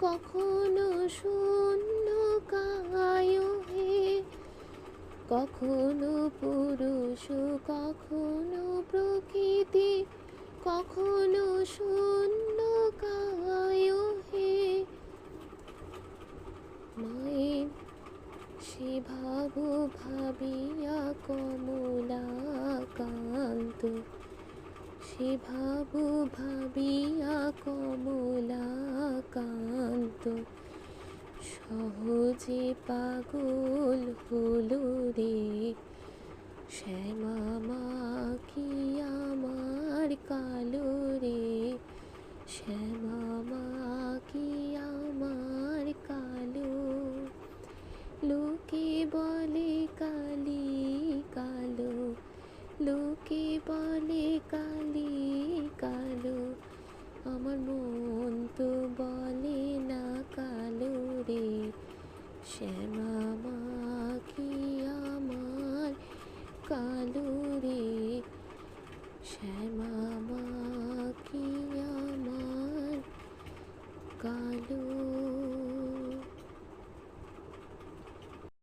কখনো শূন্য কায় হে। কখনো পুরুষ, কখনো প্রকৃতি, কখনো শূন্য কায় হে। মায়ের সে ভাব ভাবিয়া কমলাকান্ত, সে ভাব ভাবিয়া কমলাকান্ত। সহজে পাগল হলো রে। শ্যামা মা কি শ্যামা মা কি আমার কালো